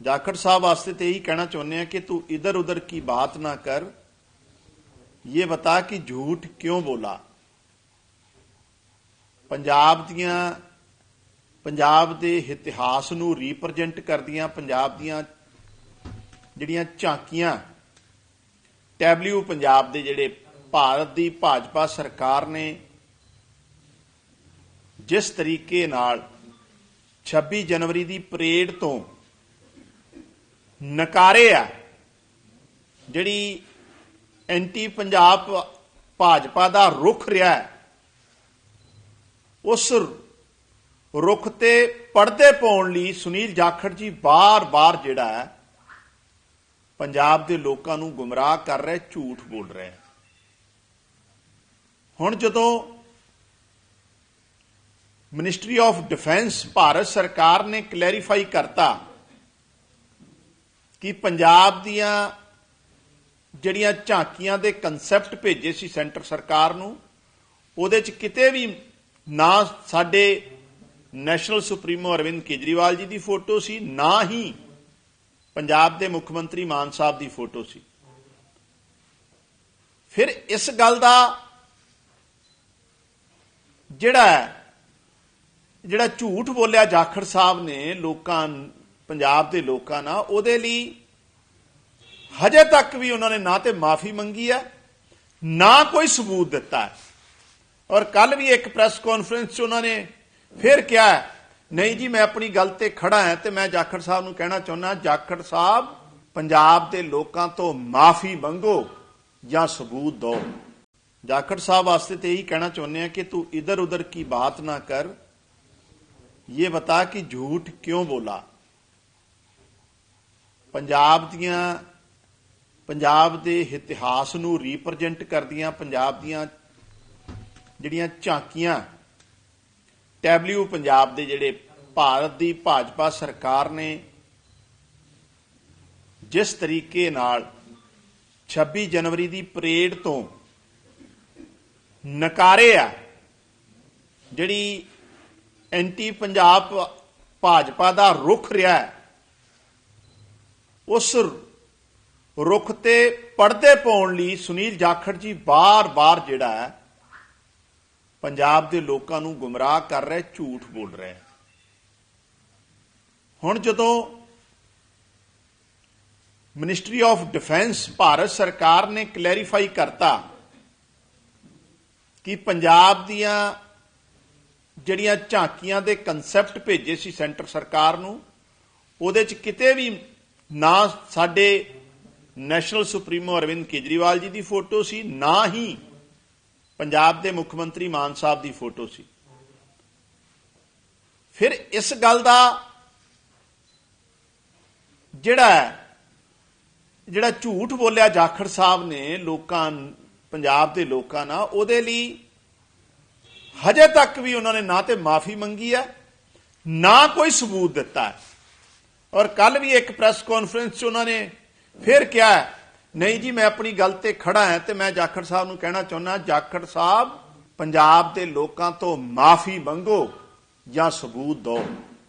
ਜਾਖੜ ਸਾਹਿਬ ਵਾਸਤੇ तो ਇਹੀ ਕਹਿਣਾ ਚਾਹੁੰਦੇ हैं ਕਿ ਤੂੰ ਇਧਰ ਉਧਰ ਕੀ ਬਾਤ ਨਾ कर ये बता कि झूठ क्यों बोला ਪੰਜਾਬ ਦੀਆਂ, ਪੰਜਾਬ ਦੇ ਇਤਿਹਾਸ ਨੂੰ ਰਿਪਰੈਜ਼ੈਂਟ ਕਰਦੀਆਂ ਪੰਜਾਬ ਦੀਆਂ ਜਿਹੜੀਆਂ ਝਾਕੀਆਂ ਟੈਬਲਿਊ ਪੰਜਾਬ ਦੇ ਜਿਹੜੇ ਭਾਰਤ ਦੀ ਭਾਜਪਾ ਸਰਕਾਰ ਨੇ ਜਿਸ ਤਰੀਕੇ ਨਾਲ 26 ਜਨਵਰੀ ਦੀ ਪਰੇਡ ਤੋਂ ਨਕਾਰੇ ਆ, ਜਿਹੜੀ ਐਂਟੀ ਪੰਜਾਬ ਭਾਜਪਾ ਦਾ ਰੁਖ ਰਿਹਾ ਹੈ, ਉਸ ਰੁਖ ਤੇ ਪਰਦੇ ਪਾਉਣ ਲਈ ਸੁਨੀਲ ਜਾਖੜ ਜੀ ਬਾਰ-ਬਾਰ ਜਿਹੜਾ ਹੈ, ਪੰਜਾਬ ਦੇ ਲੋਕਾਂ ਨੂੰ ਗੁੰਮਰਾਹ ਕਰ ਰਿਹਾ, ਝੂਠ ਬੋਲ ਰਿਹਾ ਹੁਣ ਜਦੋਂ ਮਿਨਿਸਟਰੀ ਆਫ ਡਿਫੈਂਸ ਭਾਰਤ ਸਰਕਾਰ ਨੇ ਕਲੈਰੀਫਾਈ ਕਰਤਾ ਕਿ ਪੰਜਾਬ ਦੀਆਂ ਜਿਹੜੀਆਂ ਝਾਂਕੀਆਂ ਦੇ ਕਨਸੈਪਟ ਭੇਜੇ ਸੀ ਸੈਂਟਰ ਸਰਕਾਰ ਨੂੰ, ਉਹਦੇ ਚ ਕਿਤੇ ਵੀ ਨਾ ਸਾਡੇ ਨੈਸ਼ਨਲ ਸੁਪਰੀਮੋ ਅਰਵਿੰਦ ਕੇਜਰੀਵਾਲ ਜੀ ਦੀ ਫੋਟੋ ਸੀ, ਨਾ ਹੀ ਪੰਜਾਬ ਦੇ ਮੁੱਖ ਮੰਤਰੀ ਮਾਨ ਸਾਹਿਬ ਦੀ ਫੋਟੋ ਸੀ। ਫਿਰ ਇਸ ਗੱਲ ਦਾ ਜਿਹੜਾ ਜਿਹੜਾ ਝੂਠ ਬੋਲਿਆ ਜਾਖੜ ਸਾਹਿਬ ਨੇ ਲੋਕਾਂ ਪੰਜਾਬ ਦੇ ਲੋਕਾਂ ਨਾਲ, ਉਹਦੇ ਲਈ ਹਜੇ ਤੱਕ ਵੀ ਉਹਨਾਂ ਨੇ ਨਾ ਤੇ ਮਾਫੀ ਮੰਗੀ ਹੈ, ਨਾ ਕੋਈ ਸਬੂਤ ਦਿੱਤਾ ਹੈ। ਔਰ ਕੱਲ ਵੀ ਇੱਕ ਪ੍ਰੈਸ ਕਾਨਫਰੰਸ 'ਚ ਉਹਨਾਂ ਨੇ ਫਿਰ ਕਿਹਾ ਨਹੀਂ ਜੀ, ਮੈਂ ਆਪਣੀ ਗੱਲ ਤੇ ਖੜਾ ਹਾਂ ਤੇ ਮੈਂ ਜਾਖੜ ਸਾਹਿਬ ਨੂੰ ਕਹਿਣਾ ਚਾਹੁੰਦਾ, ਜਾਖੜ ਸਾਹਿਬ, ਪੰਜਾਬ ਦੇ ਲੋਕਾਂ ਤੋਂ ਮਾਫੀ ਮੰਗੋ ਜਾਂ ਸਬੂਤ ਦਿਓ। ਜਾਖੜ ਸਾਹਿਬ ਵਾਸਤੇ ਤੇ ਇਹੀ ਕਹਿਣਾ ਚਾਹੁੰਦੇ ਆ ਕਿ ਤੂੰ ਇਧਰ ਉਧਰ ਕੀ ਬਾਤ ਨਾ ਕਰ, ਇਹ ਬਤਾ ਕਿ ਝੂਠ ਕਿਉਂ ਬੋਲਾ? ਪੰਜਾਬ ਦੀਆਂ, ਪੰਜਾਬ ਦੇ ਇਤਿਹਾਸ ਨੂੰ ਰਿਪਰੈਜ਼ੈਂਟ ਕਰਦੀਆਂ ਪੰਜਾਬ ਦੀਆਂ ਜਿਹੜੀਆਂ ਝਾਂਕੀਆਂ ਟੈਬਲਿਊ ਪੰਜਾਬ ਦੇ ਜਿਹੜੇ ਭਾਰਤ ਦੀ ਭਾਜਪਾ ਸਰਕਾਰ ਨੇ ਜਿਸ ਤਰੀਕੇ ਨਾਲ 26 ਜਨਵਰੀ ਦੀ ਪਰੇਡ ਤੋਂ ਨਕਾਰੇ ਆ, ਜਿਹੜੀ ਐਂਟੀ ਪੰਜਾਬ ਭਾਜਪਾ ਦਾ ਰੁਖ ਰਿਹਾ ਹੈ ਉਸ ਰੁੱਖ ਤੇ ਪਰਦੇ ਪਾਉਣ ਲਈ ਸੁਨੀਲ ਜਾਖੜ ਜੀ ਬਾਰ-ਬਾਰ ਜਿਹੜਾ ਹੈ, ਪੰਜਾਬ ਦੇ ਲੋਕਾਂ ਨੂੰ ਗੁੰਮਰਾਹ ਕਰ ਰਿਹਾ, ਝੂਠ ਬੋਲ ਰਿਹਾ ਹੁਣ ਜਦੋਂ ਮਿਨਿਸਟਰੀ ਆਫ ਡਿਫੈਂਸ ਭਾਰਤ ਸਰਕਾਰ ਨੇ ਕਲੈਰੀਫਾਈ ਕਰਤਾ ਕਿ ਪੰਜਾਬ ਦੀਆਂ ਜਿਹੜੀਆਂ ਝਾਂਕੀਆਂ ਦੇ ਕਨਸੈਪਟ ਭੇਜੇ ਸੀ ਸੈਂਟਰ ਸਰਕਾਰ ਨੂੰ, ਉਹਦੇ ਚ ਕਿਤੇ ਵੀ ਨਾ ਸਾਡੇ ਨੈਸ਼ਨਲ ਸੁਪਰੀਮੋ ਅਰਵਿੰਦ ਕੇਜਰੀਵਾਲ ਜੀ ਦੀ ਫੋਟੋ ਸੀ, ਨਾ ਹੀ ਪੰਜਾਬ ਦੇ ਮੁੱਖ ਮੰਤਰੀ ਮਾਨ ਸਾਹਿਬ ਦੀ ਫੋਟੋ ਸੀ। ਫਿਰ ਇਸ ਗੱਲ ਦਾ ਜਿਹੜਾ ਜਿਹੜਾ ਝੂਠ ਬੋਲਿਆ ਜਾਖੜ ਸਾਹਿਬ ਨੇ ਲੋਕਾਂ, ਪੰਜਾਬ ਦੇ ਲੋਕਾਂ ਨਾਲ, ਉਹਦੇ ਲਈ ਹਜੇ ਤੱਕ ਵੀ ਉਹਨਾਂ ਨੇ ਨਾ ਤੇ ਮਾਫੀ ਮੰਗੀ ਹੈ, ਨਾ ਕੋਈ ਸਬੂਤ ਦਿੱਤਾ ਹੈ। ਔਰ ਕੱਲ ਵੀ ਇੱਕ ਪ੍ਰੈਸ ਕਾਨਫਰੰਸ 'ਚ ਉਹਨਾਂ ਨੇ ਫਿਰ ਕਿਹਾ ਨਹੀਂ ਜੀ, ਮੈਂ ਆਪਣੀ ਗੱਲ ਤੇ ਖੜਾ ਹਾਂ ਤੇ ਮੈਂ ਜਾਖੜ ਸਾਹਿਬ ਨੂੰ ਕਹਿਣਾ ਚਾਹੁੰਦਾ ਜਾਖੜ ਸਾਹਿਬ, ਪੰਜਾਬ ਦੇ ਲੋਕਾਂ ਤੋਂ ਮਾਫੀ ਮੰਗੋ ਜਾਂ ਸਬੂਤ ਦਿਓ।